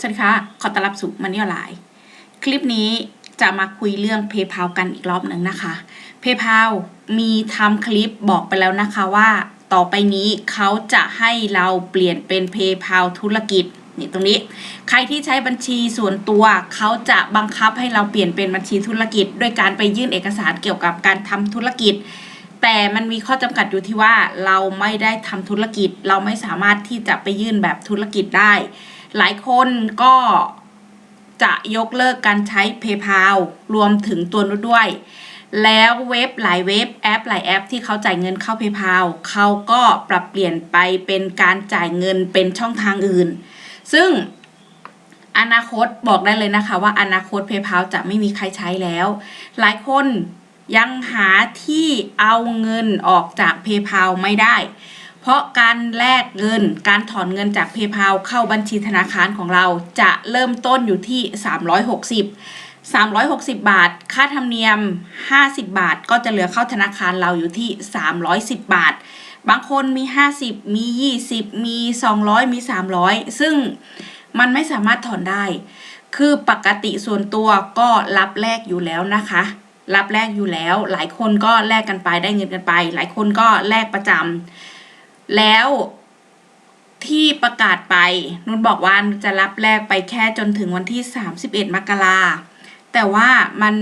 สวัสดีค่ะ ขอต้อนรับสู่มันนี่ออนไลน์ คลิปนี้จะมาคุยเรื่อง PayPal กันอีกรอบหนึ่งนะคะ PayPal มีทำคลิปบอกไปแล้วนะคะว่า ต่อไปนี้เขาจะให้เราเปลี่ยนเป็น PayPal ธุรกิจนี่ตรงนี้ ใครที่ใช้บัญชีส่วนตัว เขาจะบังคับให้เราเปลี่ยนเป็นบัญชีธุรกิจ ด้วยการไปยื่นเอกสารเกี่ยวกับการทำธุรกิจแต่มันมีข้อจำกัดอยู่ที่ว่าเราไม่ได้ทำธุรกิจ เราไม่สามารถที่จะไปยื่นแบบธุรกิจได้ หลายคนก็จะยกเลิกการใช้ PayPal รวมถึงตัวนุชด้วย แล้วเว็บหลายเว็บแอปหลายแอปที่เขาจ่ายเงินเข้า PayPal เขาก็ปรับเปลี่ยนไปเป็นการจ่ายเงินเป็นช่องทางอื่น ซึ่งอนาคตบอกได้เลยนะคะว่าอนาคต PayPal จะไม่มีใครใช้แล้ว หลายคนยังหาที่เอาเงินออกจาก PayPal ไม่ได้ เพราะการแลกเงินการถอนเงินจาก PayPal เข้าบัญชีธนาคารของเราจะเริ่มต้นอยู่ที่ 360 360 บาท ค่าธรรมเนียม 50 บาท ก็จะเหลือเข้าธนาคารเราอยู่ที่ 310 บาท บางคนมี 50 มี 20 มี 200 มี 300 ซึ่งมันไม่สามารถถอนได้ คือปกติส่วนตัวก็รับแลกอยู่แล้วนะคะ รับแลกอยู่แล้ว หลายคนก็แลกกันไปได้เงินกันไป หลายคนก็แลกประจำ แล้วที่ประกาศไปนุ่นบอกว่าจะรับแลกไปแค่จนถึงวันที่ 31 มกราแต่ว่ามัน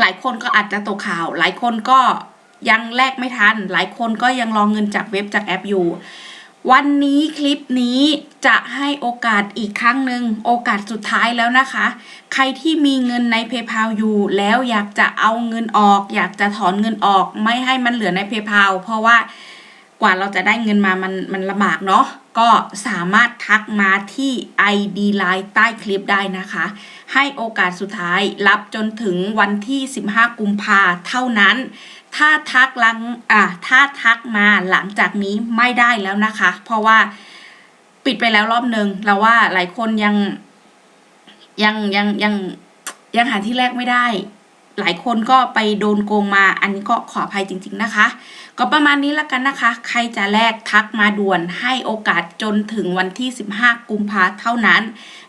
หลายคนก็อาจจะตกข่าว หลายคนก็ยังแลกไม่ทัน หลายคนก็ยังรองเงินจากเว็บจากแอปอยู่ วันนี้คลิปนี้จะให้โอกาสอีกครั้งหนึ่งโอกาสสุดท้ายแล้วนะคะ ใครที่มีเงินใน PayPal อยู่แล้วอยากจะเอาเงินออก อยากจะถอนเงินออก ไม่ให้มันเหลือใน PayPal เพราะว่า กว่าเราจะได้เงินมามันมันลำบากเนาะก็สามารถทักมาที่ ID Line ใต้คลิปได้นะคะ ให้โอกาสสุดท้ายรับจนถึงวันที่ 15 กุมภาเท่านั้น ถ้าทักหลังอะถ้าทักมาหลังจากนี้ไม่ได้แล้วนะคะ เพราะว่าปิดไปแล้วรอบหนึ่งเราว่าหลายคนยังยังยังยังยังหาที่แรกไม่ได้ หลายคนก็ไปโดนโกงมา อันนี้ก็ขออภัยจริง ๆนะคะ ก็ประมาณนี้แล้วกันนะคะ ใครจะแลกทักมาด่วนให้โอกาสจนถึงวันที่ 15 กุมภาเท่านั้น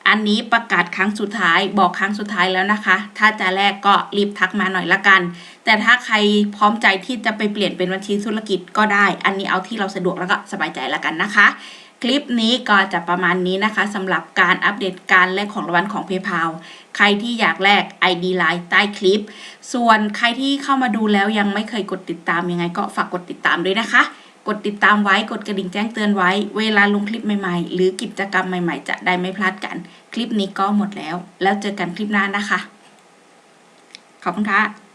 อันนี้ประกาศครั้งสุดท้ายบอกครั้งสุดท้ายแล้วนะคะ ถ้าจะแลกก็รีบทักมาหน่อยละกัน แต่ถ้าใครพร้อมใจที่จะไปเปลี่ยนเป็นบัญชีธุรกิจก็ได้ อันนี้เอาที่เราสะดวกแล้วก็สบายใจละกันนะคะ คลิปนี้ก็จะประมาณนี้นะคะสำหรับการอัปเดตการแลกของรางวัลของ PayPal ใครที่อยากแลก ID Line ใต้คลิป ส่วนใครที่เข้ามาดูแล้วยังไม่เคยกดติดตามยังไงก็ฝากกดติดตามด้วยนะคะ กดติดตามไว้กดกระดิ่งแจ้งเตือนไว้ เวลาลงคลิปใหม่ๆ หรือกิจกรรมใหม่ๆ จะได้ไม่พลาดกัน คลิปนี้ก็หมดแล้ว แล้วเจอกันคลิปหน้านะคะ ขอบคุณค่ะ